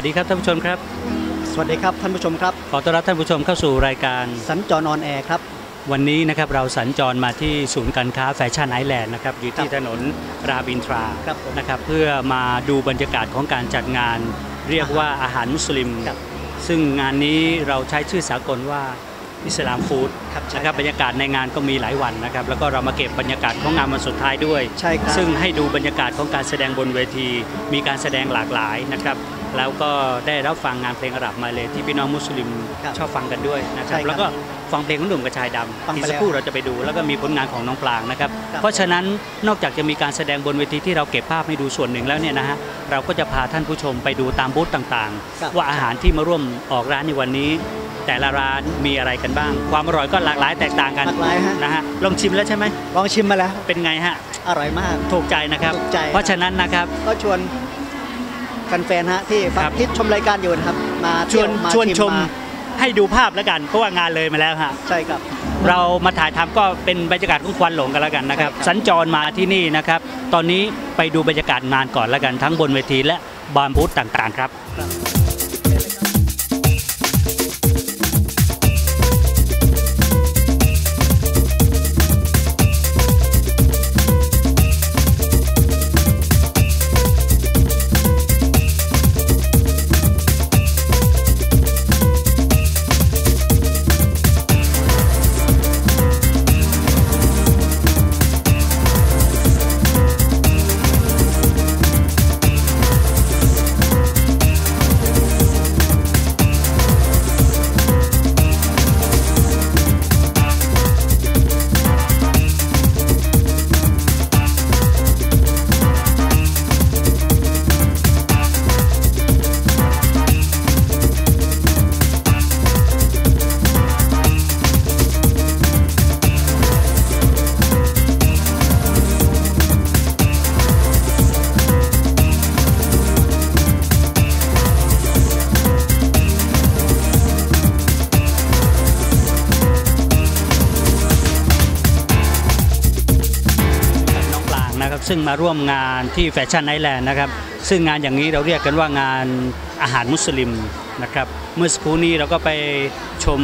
วัสดีครับท่านผู้ชมครับ สวัสดีครับท่านผู้ชมครับ ขอต้อนรับท่านผู้ชมเข้าสู่รายการสัญจรออนแอร์ครับ วันนี้นะครับเราสัญจรมาที่ศูนย์การค้าแฟชั่นไอแลนด์นะครับอยู่ที่ครับถนนรามอินทราครับผม นะครับเพื่อมาดูบรรยากาศของการจัดงาน เรียกว่าอาหารมุสลิม ครับซึ่งงานนี้เราใช้ชื่อสากลว่าอิสลามฟู้ดครับใช่นะครับบรรยากาศในงานก็มีหลายวันนะครับแล้วก็เรามาเก็บบรรยากาศของงานวันสุดท้ายด้วย ใช่ครับ ซึ่งให้ดูบรรยากาศของการแสดงบนเวที มีการแสดงหลากหลายนะครับ แล้วก็ได้รับฟังงานเพลงอาหรับมาเลยที่พี่น้องมุสลิมครับชอบฟังกันด้วยนะคใช่รับครับแล้วก็ฟังเพลงของหนุ่มกระชายดฟังำที่ไปสักแล้วครู่เราจะไปดู แล้วก็มีผลงานของน้องปลางนะครับครับ เพราะฉะนั้นนอกจากจะมีการแสดงบนเวทีที่เราเก็บภาพให้ดูส่วนหนึ่งแล้วเนี่ยนะฮะเราก็จะพาท่านผู้ชมไปดูตามบูธต่างครับๆว่าอาหารที่มาร่วมออกร้านในวันนี้ แต่ละร้านมีอะไรกันบ้าง ความอร่อยก็หลากหลายแตกต่างกันหลากหลายฮะนะฮะลองชิมแล้วใช่ไหมลองชิมมาแล้วเป็นไงฮะอร่อยมากถูกใจนะครับถูกใจเพราะฉะนั้นนะครับก็ชวน แฟนๆฮะที่ฟังครับที่ชมรายการอยู่นะครับมาชเที่วยนมาชวนชมาให้ดูภาพแล้วกันเพราะว่างานเลยมาแล้วฮะใช่ครับเรามาถ่ายทำก็เป็นบรรยากาศของควันหลงกันแล้วกันนะครับใช่ครับ สัญจรมาที่นี่นะครับ ตอนนี้ไปดูบรรยากาศงานก่อนแล้วกันทั้งบนเวทีและบานบูธต่างๆ ครับ น้องปลางนะครับซึ่งมาร่วมงานที่แฟชั่นไอแลนด์นะครับซึ่งงานอย่างนี้เราเรียกกันว่างานอาหารมุสลิมนะครับเมื่อสักครู่นี้เราก็ไปชม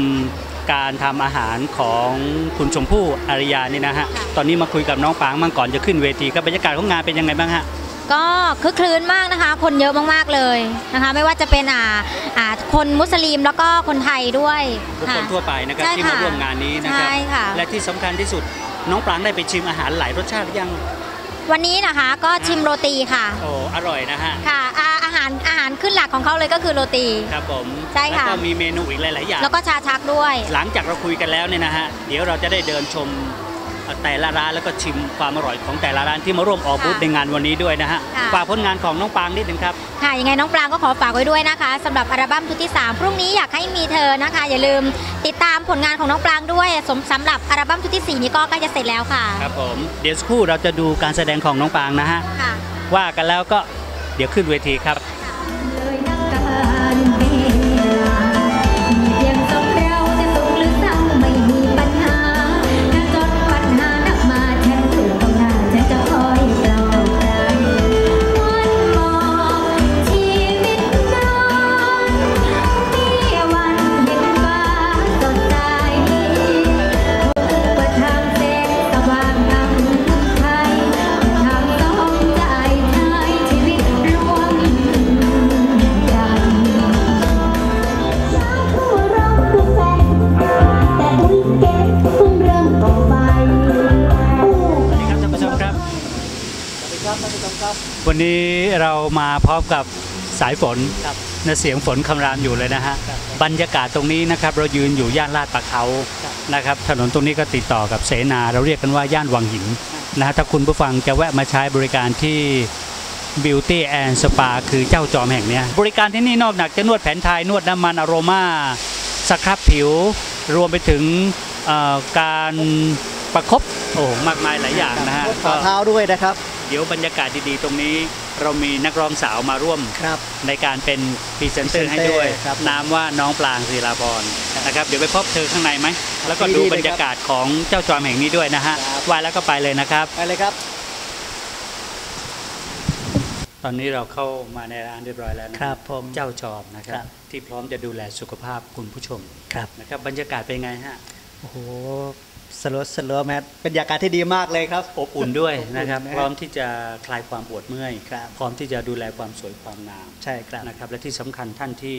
การทำอาหารของคุณชมพู่อารยานี่นะฮะตอนนี้มาคุยกับน้องปางมั่งก่อนจะขึ้นเวทีครับบรรยากาศของงานเป็นยังไงบ้างฮะก็คึกคลืนมากนะคะ คนเยอะมากๆเลยนะคะ ไม่ว่าจะเป็นอ่าอ่าคนมุสลิมแล้วก็คนไทยด้วยทุกค่ะคนทั่วไปนะครับใช่ที่มาค่ะร่วมงานนี้นะครับใช่ค่ะและที่สำคัญที่สุดน้องปรางได้ไปชิมอาหารหลายรสชาติหรือยัง วันนี้นะคะก็ชิมโรตีค่ะโอ้อร่อยนะฮะค่ะอาอาหารอาหารขึ้นหลักของเขาเลยก็คือโรตีครับผมใช่ค่ะแล้วก็มีเมนูอีกหลายๆอย่างแล้วก็ชาชักด้วย หลังจากเราคุยกันแล้วเนี่ยนะฮะเดี๋ยวเราจะได้เดินชม แต่ละร้านแล้วก็ชิมความอร่อยของแต่ละร้านที่มาร่วมออกบูธค่ะในงานวันนี้ด้วยนะฮะค่ะ ฝากผลงานของน้องปรางนิดนึงครับค่ะยังไงน้องปรางก็ขอฝากไว้ด้วยนะคะสำหรับอัลบั้มชุดที่ 3 พรุ่งนี้อยากให้มีเธอนะคะ อย่าลืมติดตามผลงานของน้องปรางด้วยสมสำหรับอัลบั้มชุดที่ 4 นี้ก็ใกล้จะเสร็จแล้วค่ะครับผมเดี๋ยวสักครู่เราจะดูการแสดงของน้องปรางนะฮะค่ะ ว่ากันแล้วก็เดี๋ยวขึ้นเวทีครับ เรามาพร้อมกับสายฝนครับนะเสียงฝนคำรามอยู่เลยนะฮะครับบรรยากาศตรงนี้นะครับเรายืนอยู่ย่านลาดปะเขาครับนะครับถนนตรงนี้ก็ติดต่อกับเสนา เราเรียกกันว่าย่านวังหินนะฮะถ้าคุณผู้ฟังจะแวะมาใช้บริการที่ Beauty and Spa คือเจ้าจอมแห่งเนี้ยบริการที่นี่นอกจากจะนวดแผนไทยนวดน้ำมันอโรมาสครับผิว รวมไปถึงเอ่อการประคบโอ้มากมายหลายอย่างนะฮะรถฝ่าเท้าด้วยนะครับ เดี๋ยวบรรยากาศดีๆ ตรงนี้เรามีนักร้องสาวมาร่วมครับในการเป็นพรีเซนเตอร์ให้ด้วยครับนามว่าน้องปลางศิลาพรนะครับเดี๋ยวไปพบเธอข้างในไหม แล้วก็ดูดีๆเลยครับบรรยากาศของเจ้าจอมแห่งนี้ด้วยนะฮะครับว่าแล้วก็ไปเลยนะครับไปเลยครับ ตอนนี้เราเข้ามาในร้านเรียบร้อยแล้วนะครับผมเจ้าจอมนะครัครับบที่พร้อมจะดูแลสุขภาพคุณผู้ชมครับนะครับบรรยากาศเป็นไงฮะโอ้โห สโลสโลแมทเป็นบรรยากาศที่ดีมากเลยครับ อบอุ่นด้วยอบอุ่นนะครับนะพร้อมที่จะคลายความปวดเมื่อยครับพร้อมที่จะดูแลความสวยความงาม ใช่ครับนะครับ และที่สำคัญท่านที่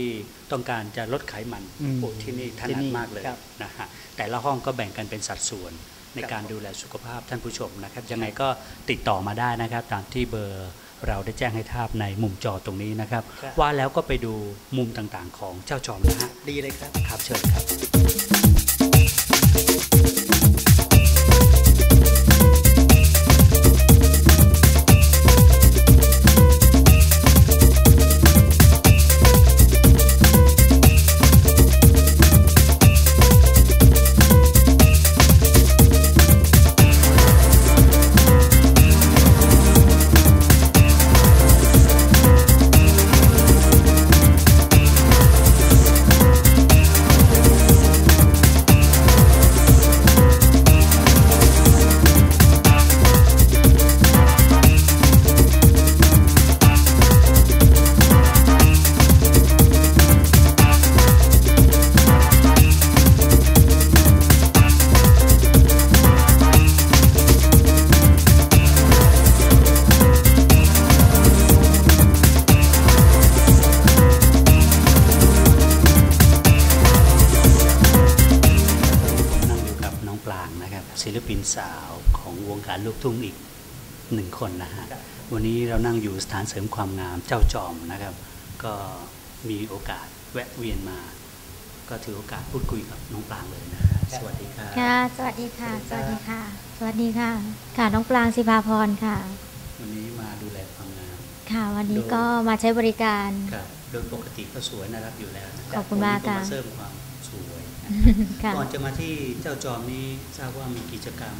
ต้องการจะลดไขมันอืมโอ้ที่นี่ถที่นัดนี่มากเลยครับนะฮะ แต่ละห้องก็แบ่งกันเป็นสัดส่วนในครับการดูแลสุขภาพท่านผู้ชมนะครับ ยังไงก็ติดต่อมาได้นะครับ ตามที่เบอร์เราได้แจ้งให้ทราบในมุมจอตรงนี้นะครับครับว่าแล้วก็ไปดูมุมต่างๆ ของเจ้าจอมนะฮะดีเลยครับครับเชิญครับ สาวของวงการลูกทุ่งอีกหนึ่งคนนะฮะครับวันนี้เรานั่งอยู่สถานเสริมความงามเจ้าจอมนะครับ ก็มีโอกาสแวะเวียนมา ก็ถือโอกาสพูดคุยกับน้องปลางเลยนะครับสวัสดีครับค่ะ สวัสดีค่ะ สวัสดีค่ะ สวัสดีค่ะ ค่ะน้องปลางสิภาพรค่ะ วันนี้มาดูแลความงาม ค่ะ วันนี้ก็มาใช้บริการครับโดยปกติก็สวยน่ารักอยู่แล้วนะขอบคุณมากค่ะวันนี้มาเสริมความสวยนะค่ะ ก่อนจะมาที่เจ้าจอมนี้ทราบว่ามีกิจกรรม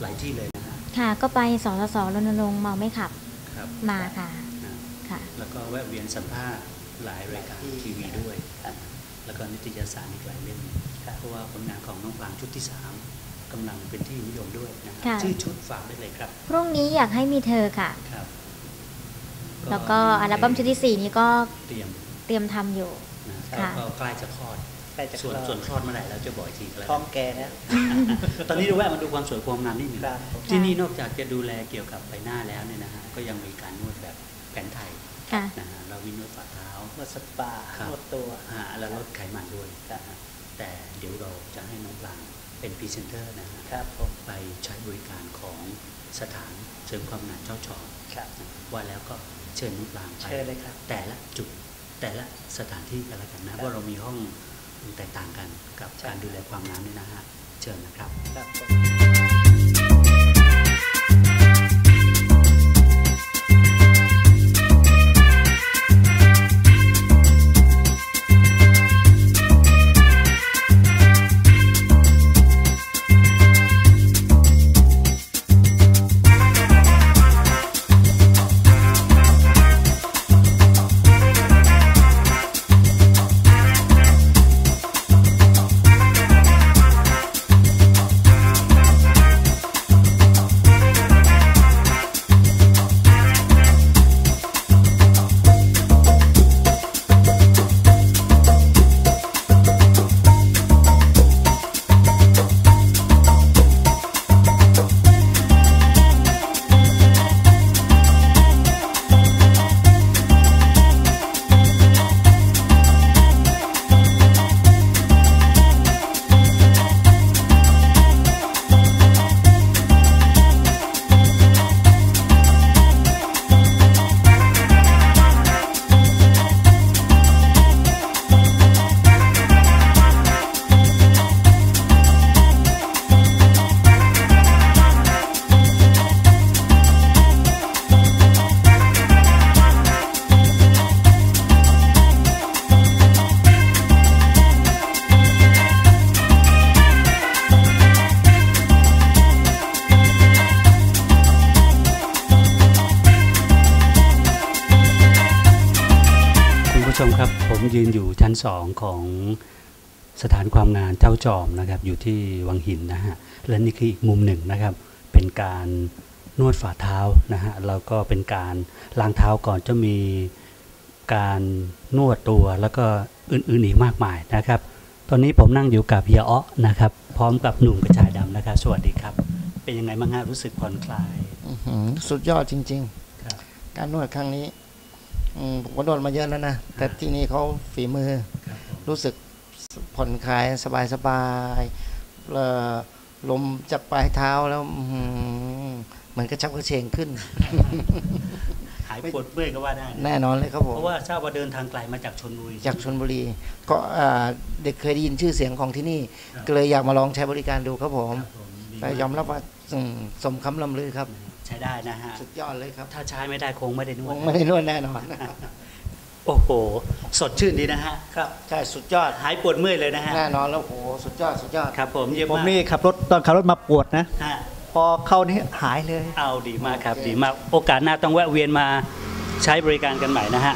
หลายที่เลยนะฮะค่ะ ก็ไปสสสรณรงค์เมาไม่ขับครับมาค่ะนะค่ะ แล้วก็แวะเวียนสัมภาษณ์หลายรายการทีวีด้วยแล้วก็นิตยสารอีกหลายเล่มเพราะว่าผลงานของน้องปลางชุดที่สามกำลังเป็นที่นิยมด้วยนะครับค่ะชื่อชุดฝากได้เลยครับ พรุ่งนี้อยากให้มีเธอค่ะครับแล้วก็อัลบั้มชุดที่สี่นี้ก็เตรียมเตรียมทำอยู่นะค่ะก็ใกล้จะคลอด ใกล้จะส่วนคลอดส่วนคลอดเมื่อไหร่เราจะบอกอีกทีก็แล้วพร้อกัมนแก่แล้ว ตอนนี้เราแวะมาดูความสวยความงามนิดหนึ่งครับผมที่นี่นอกจากจะดูแลเกี่ยวกับใบหน้าแล้วเนี่ยนะฮะก็ยังมีการนวดแบบแผนไทยค่ะ นะฮะเรามีนวดฝ่าเท้านวดสปาครับนวดตัว ฮะแล้วลดไขมันด้วยนะฮะแต่เดี๋ยวเราจะให้น้องปลางเป็นพรีเซนเตอร์นะฮะครับผมไปใช้บริการของสถานเสริมความงามเจ้าจอมครับนะว่าแล้วก็เชิญน้องปลางไป เชิญเลยครับ แต่ละจุดแต่ละสถานที่กันละกันนะว่าเรามีห้อง แตกต่างกันกับใช่การดูแลความงามเนี่ยนะฮะเชิญนะครับ สองของสถานความงานเจ้าจอมนะครับ อยู่ที่วังหินนะฮะและนี่คืออีกมุมหนึ่งนะครับ เป็นการนวดฝ่าเท้านะฮะแล้วก็เป็นการล้างเท้าก่อนจะมีการนวดตัวแล้วก็อื่นๆอีกมากมายนะครับ ตอนนี้ผมนั่งอยู่กับเฮียอ้อนะครับ พร้อมกับหนุ่มกระชายดำนะครับ สวัสดีครับ เป็นยังไงบ้างฮะรู้สึกผ่อนคลายอื้อหือสุดยอดจริงครับๆการนวดครั้งนี้อืม ผมก็นวดมาเยอะแล้วนะ แต่ที่นี่เขาฝีมือครับผมรู้สึกผ่อนคลายสบายสบายๆเอ่อลมจากปลายเท้าแล้วอื้อหือเหมือนกระชับกระเฉงขึ้น หายปวดเมื่อยก็ว่าได้นะแน่นอนเลยครับผเพมราะว่าทราบว่าเดินทางไกลมาจากชนบุรี จากชนบุรี ก็อ่าเด็กเคยได้ยินชื่อเสียงของที่นี่ครับก็เลยอยากมาลองใช้บริการดูครับผมครับผมดีแต่ยอมรับว่าอืมสมคำลำลือครับ ใช้ได้นะฮะ สุดยอดเลยครับ ถ้าใช้ไม่ได้คงไม่ได้นควดงไม่ได้นวดแน่นอนโอ้โห สดชื่นดีนะฮะ ครับ ใช่ สุดยอด หายปวดเมื่อยเลยนะฮะ แน่นอนแล้วโอ้โห สุดยอด สุดยอด ครับผมเยี่ยมผมมากนี่ขับรถตอนขับรถมาปวดนะฮะพอเข้านี่หายเลย เอาดีมากครับ ดีมาก โอกาสหน้าต้องแวะเวียนมาใช้บริการกันใหม่นะฮะ